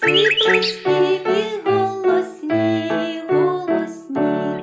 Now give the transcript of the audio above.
Світлі співи голосні, голосні.